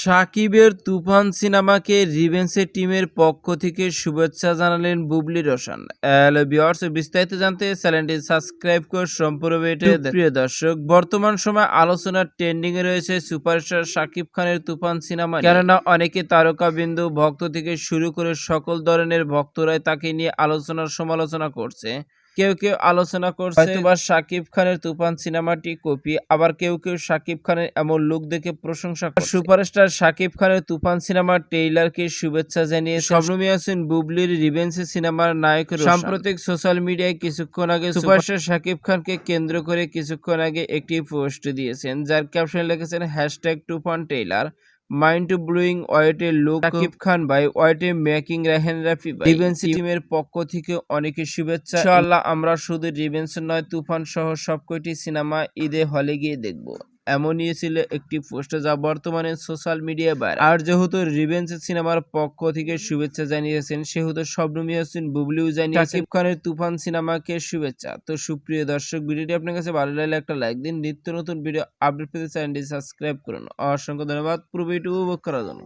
সাকিবের তুফান সিনেমাকে রিভেন্সের টিমের পক্ষ থেকে শুভেচ্ছা জানালেন বুবলি রোশন। বিস্তারিত জানতে চ্যানেলটি সাবস্ক্রাইব করে সম্পূর্ণ প্রিয় দর্শক বর্তমান সময় আলোচনার ট্রেন্ডিং এ রয়েছে সুপারস্টার সাকিব খানের তুফান সিনেমা কেননা অনেকে তারকা বিন্দু ভক্ত থেকে শুরু করে সকল ধরনের ভক্তরাই তাকে নিয়ে আলোচনার সমালোচনা করছে। কেউ কেউ আলোচনা করছে হয়তোবা শাকিব খানের তুফান সিনেমাটি কপি আবার কেউ কেউ শাকিব খানের এমন লুক দেখে প্রশংসা সুপারস্টার শাকিব খানের তুফান সিনেমার ট্রেইলারকে শুভেচ্ছা জানিয়ে শবনমী হাসিন বুবলির রিভেন্সি সিনেমার নায়ক রোশান। সাম্প্রতিক সোশ্যাল মিডিয়ায় কিছুক্ষণ আগে সুপারস্টার শাকিব খানকে কেন্দ্র করে কিছুক্ষণ আগে একটি পোস্ট দিয়েছেন যার ক্যাপশন লিখেছেন hashtag Toofan trailer mind blowing ওয়েটে লোক সাকিব খান ভাই ওয়েটে মেকিং রেহেন রাফি ভাই। রিভেন্স টিমের পক্ষ থেকে অনেকে শুভেচ্ছা। ইনশাআল্লাহ। আমরা শুধু রিভেন্স নয় তুফান সহ সবকটি সিনেমা ঈদে হলে গিয়ে দেখব। এমনই ছিল একটি পোস্ট যা বর্তমানে সোশ্যাল মিডিয়ায় বার আর যেহেতু রিভেন্স সিনেমার পক্ষ থেকে শুভেচ্ছা জানিয়েছেন, সেহেতু শবনমী হোসেন বুবলিও জানিয়েছেন, শাকিব খানের তুফান সিনেমাকে শুভেচ্ছা। তো সুপ্রিয় দর্শক, ভিডিওটি আপনার কাছে ভালো লাগলে একটা লাইক দিন। নিত্য নতুন ভিডিও আপডেট পেতে চ্যানেলটি সাবস্ক্রাইব করুন। অসংখ্য ধন্যবাদ। পুরো ভিডিও উপভোগ করার জন্য।